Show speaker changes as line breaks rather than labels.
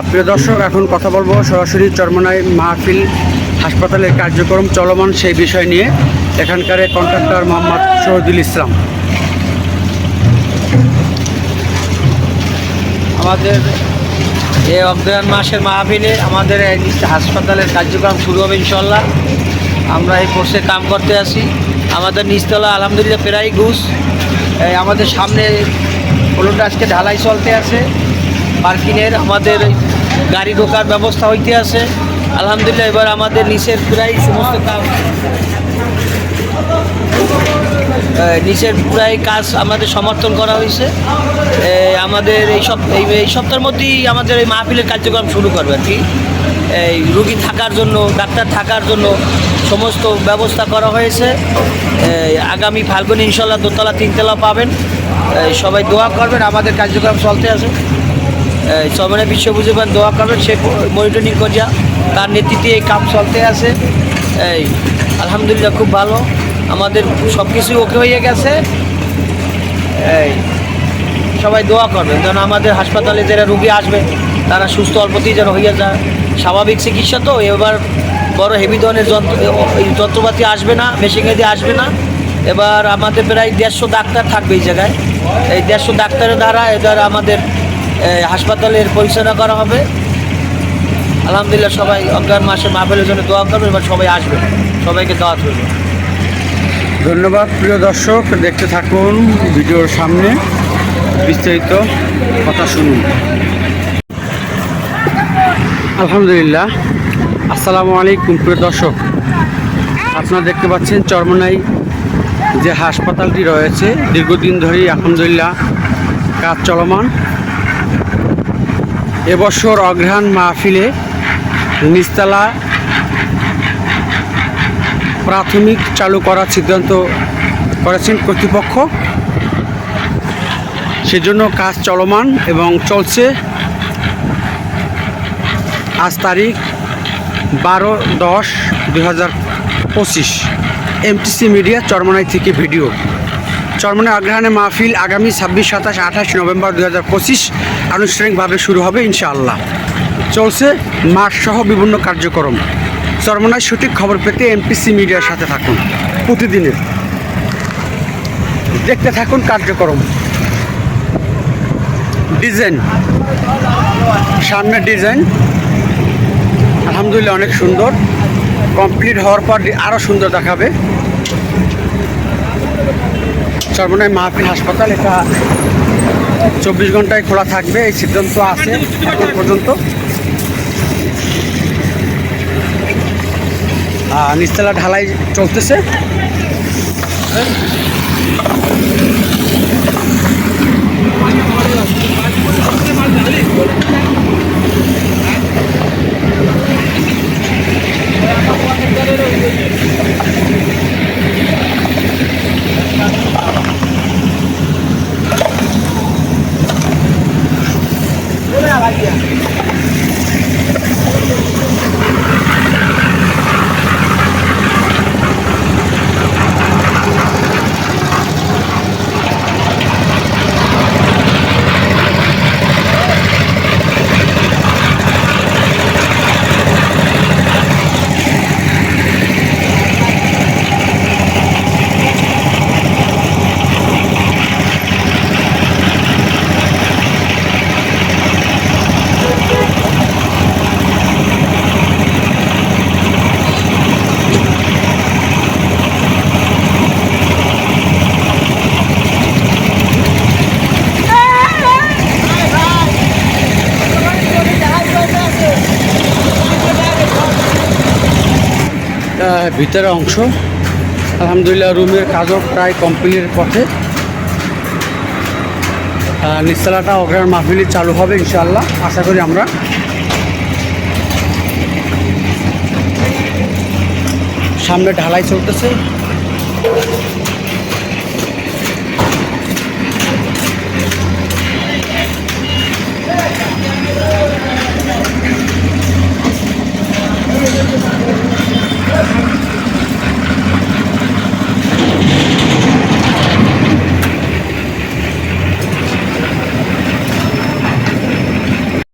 প্রিয় দর্শক, এখন কথা বলব সরাসরি চরমনাই মাহফিল হাসপাতালের কার্যক্রম চলমান সেই বিষয় নিয়ে। এখানকার কন্ট্রাক্টর মোহাম্মদ শহীদুল ইসলাম।
আমাদের এই অগ্রহায়ণ মাসের মাহফিলে আমাদের হাসপাতালের কার্যক্রম শুরু হবে ইনশাল্লাহ আমরা এই কোর্সে কাম করতে আসি আমাদের নিচতলা আলহামদুলিল্লাহ প্রায় ঘুষ। আমাদের সামনে হলুদটা আজকে ঢালাই চলতে আছে। পার্কিংয়ের আমাদের গাড়ি ঢোকার ব্যবস্থা হইতে আছে। আলহামদুলিল্লাহ, এবার আমাদের নিচের প্রায় সমস্ত কাজ নিচের প্রায় কাজ আমাদের সমর্থন করা হয়েছে। আমাদের এই সপ এই এই সপ্তাহের মধ্যেই আমাদের এই মাহফিলের কার্যক্রম শুরু করবে আর কি। এই রুগী থাকার জন্য, ডাক্তার থাকার জন্য সমস্ত ব্যবস্থা করা হয়েছে। আগামী ফাল্গুন ইনশাল্লাহ দোতলা, তিনতলা পাবেন। সবাই দোয়া করবেন, আমাদের কার্যক্রম চলতে আছে। এই সবাই বিশ্ব বুঝেবেন দোয়া করবেন, সে মনিটরিং করিয়া তার নেতৃত্বে এই কাম চলতে আছে। এই, আলহামদুলিল্লাহ খুব ভালো। আমাদের সব কিছুই ওকে হয়ে গেছে। এই, সবাই দোয়া করবেন, যেন আমাদের হাসপাতালে যারা রুগী আসবে, তারা সুস্থ অল্পতেই যেন হইয়া যায়। স্বাভাবিক চিকিৎসা তো, এবার বড় হেভি ধরনের যন্ত্র যন্ত্রপাতি আসবে না মেশিনে দিয়ে আসবে না। এবার আমাদের প্রায় দেড়শো ডাক্তার থাকবে এই জায়গায়। এই দেড়শো ডাক্তারের দ্বারা এবার আমাদের হাসপাতালের পরিচালনা করা হবে। আলহামদুলিল্লাহ সবাই অজ্ঞান মাসে মাহফিলের জন্য দোয়া করবে এবার সবাই আসবে। সবাইকে দাওয়াত করবে
ধন্যবাদ প্রিয় দর্শক, দেখতে থাকুন ভিডিওর সামনে। বিস্তারিত কথা শুনুন। আলহামদুলিল্লাহ। আসসালামু আলাইকুম প্রিয় দর্শক। আপনারা দেখতে পাচ্ছেন চরমনাই যে হাসপাতালটি রয়েছে। দীর্ঘদিন ধরেই আলহামদুলিল্লাহ কাজ চলমান। এবছর অগ্রহায়ণ মাহফিলে নিস্তালা প্রাথমিক চালু করার সিদ্ধান্ত করেছেন কর্তৃপক্ষ। সেজন্য কাজ চলমান এবং চলছে। আজ তারিখ বারো দশ দুই হাজার পঁচিশ এমটিসি মিডিয়া চরমনাই থেকে ভিডিও। চরমনাই অগ্রহায়ণে মাহফিল আগামী ছাব্বিশ, সাতাশ, আঠাশ নভেম্বর দু হাজার পঁচিশ। আনুষ্ঠানিকভাবে শুরু হবে ইনশাআল্লাহ। চলছে মাঠ সহ বিভিন্ন কার্যক্রম। চরমনায় সঠিক খবর পেতে এমপিসি মিডিয়ার সাথে থাকুন। প্রতিদিনের। দেখতে থাকুন কার্যক্রম। ডিজাইন। সামনের ডিজাইন। আলহামদুলিল্লাহ অনেক সুন্দর। কমপ্লিট হওয়ার পর আরও সুন্দর দেখাবে। চরমনায় মাহফিল হাসপাতাল, এটা চব্বিশ ঘন্টায় খোলা থাকবে এই সিদ্ধান্ত আছে এখন পর্যন্ত। নিচতলা ঢালাই চলতেছে। আহ, ভিতরের অংশ। আলহামদুলিল্লাহ রুমের কাজও প্রায় কমপ্লিটের পথে। আহ, নিচতলাটা অগ্রাণ মাহফিলি চালু হবে ইনশাল্লাহ আশা করি আমরা সামনে ঢালাই চলতেছে।